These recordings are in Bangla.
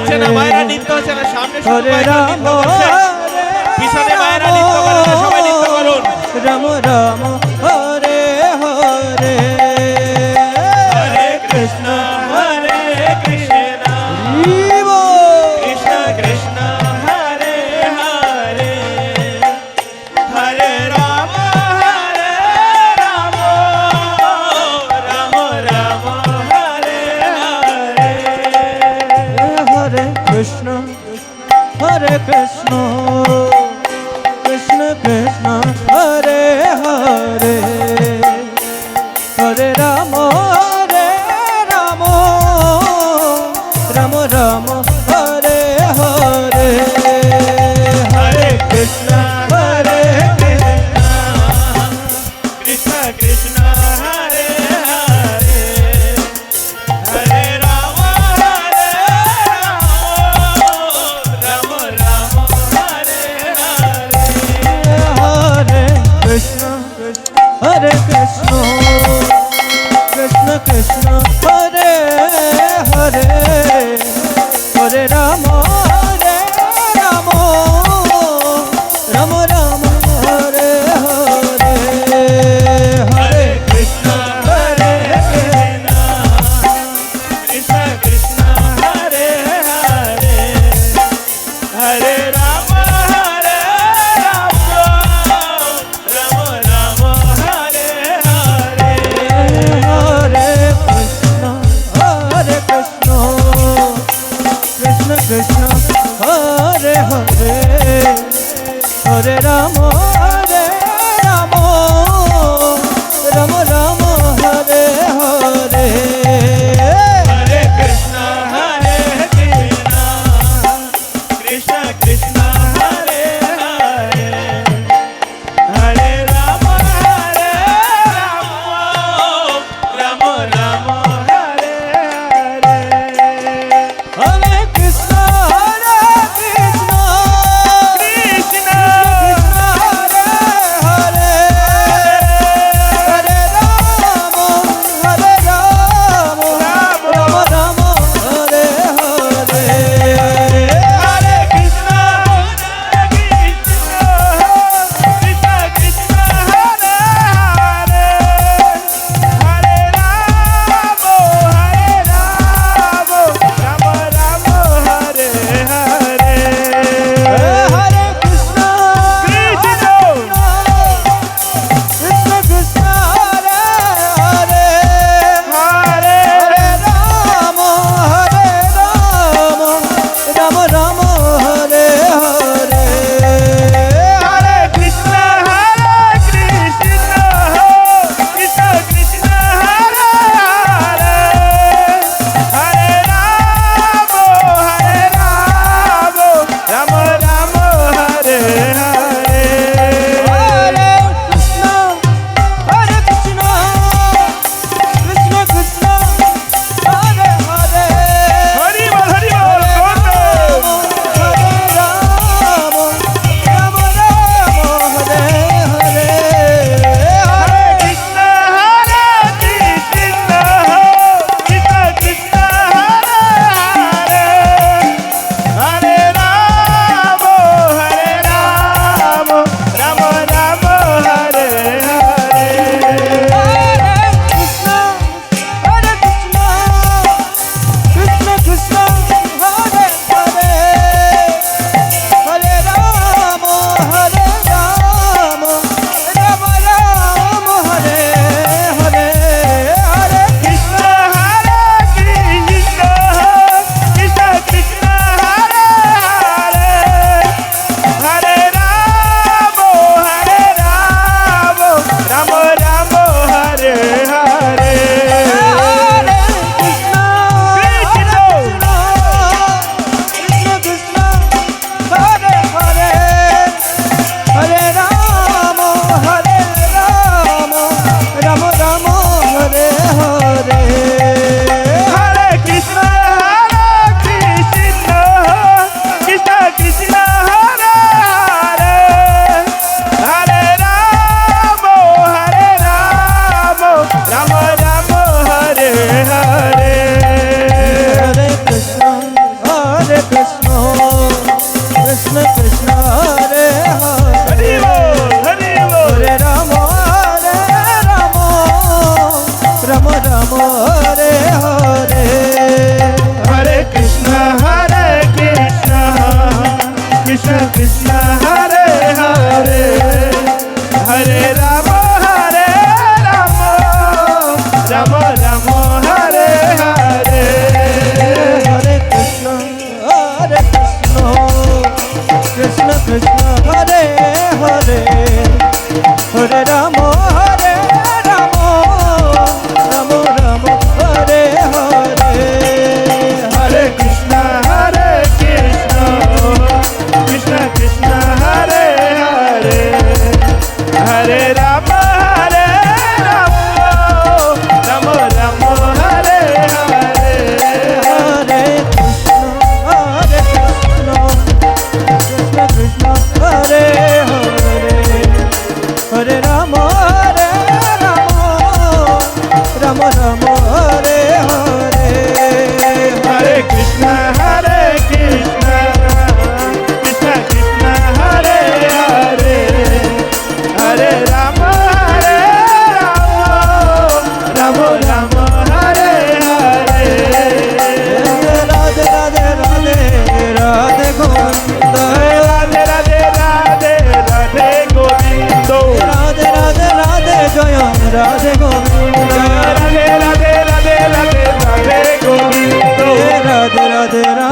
আছে না মায়েরা নৃত্য আছে না সামনে সবাই নৃত্য করছে। পিছনে মায়েরা নৃত্য করে সবাই নৃত্য করুন। রাম রাম কৃষ্ণ হরে হরে হরে রাম। Christmas.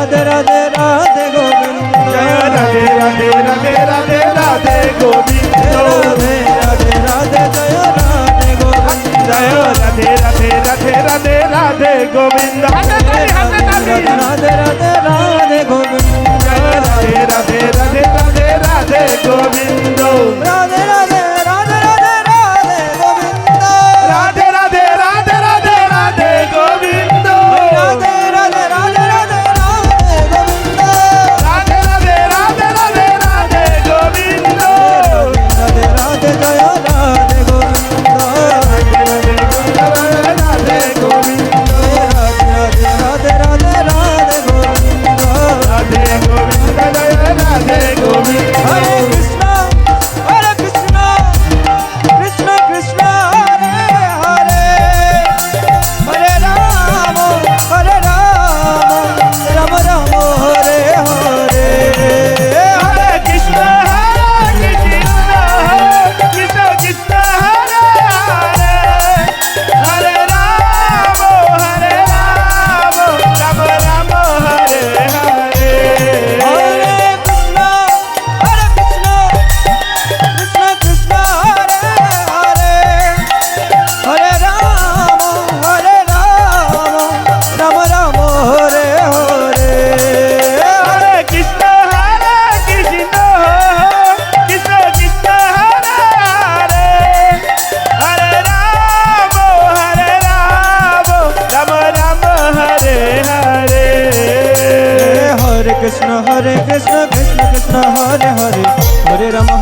রাধে রাধে রাধে রাধে গোবিন্দ রাধে রাধে রাধে রাধে রাধে গোবিন্দ রাধে রাধে রাধে জয় রাধে গোবিন্দ জয় রাধে রাধে রাধে রাধে রাধে গোবিন্দ তালি রাধে রাধে রাধে গোবিন্দ রাধে রাধে রাধে রাধে রাধে গোবিন্দ রাধে রাধে রাধে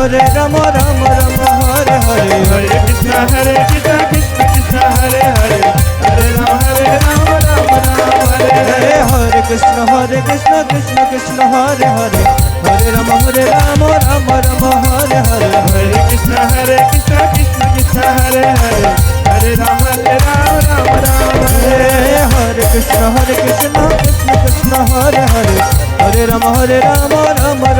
হরে রাম রাম রাম হরে হরে হরে কৃষ্ণ হরে কৃষ্ণ কৃষ্ণ কৃষ্ণ হরে হরে। হরে রাম হরে রাম রাম রাম হরে হরে। হরে কৃষ্ণ হরে কৃষ্ণ কৃষ্ণ কৃষ্ণ হরে হরে। হরে রাম হরে রাম রাম রাম হরে হরে। হরে কৃষ্ণ হরে কৃষ্ণ কৃষ্ণ কৃষ্ণ হরে হরে। হরে রাম হরে রাম রাম রাম হরে হরে কৃষ্ণ হরে কৃষ্ণ কৃষ্ণ কৃষ্ণ হরে হরে। হরে রাম হরে Ram Ram Ram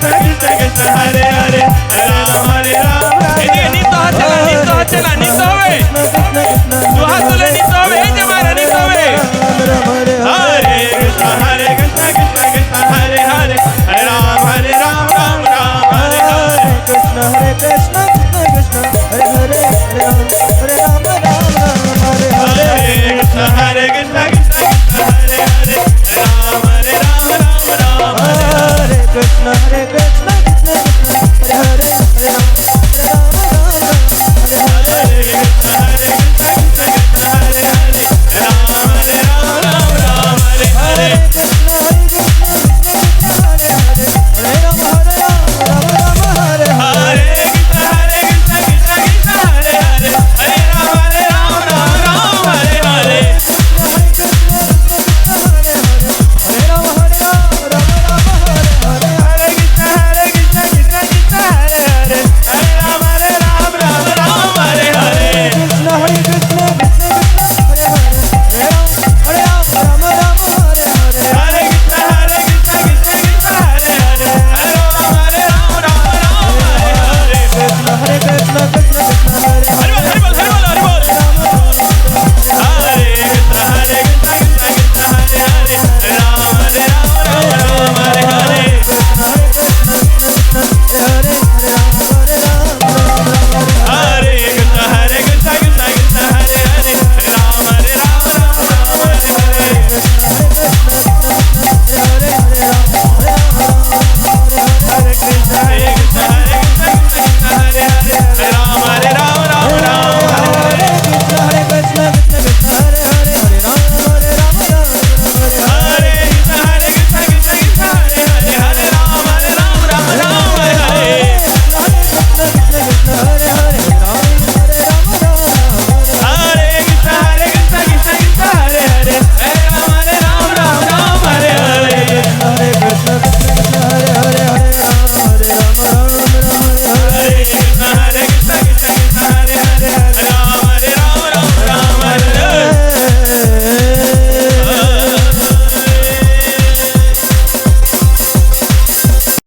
tegel tegel tegel tegel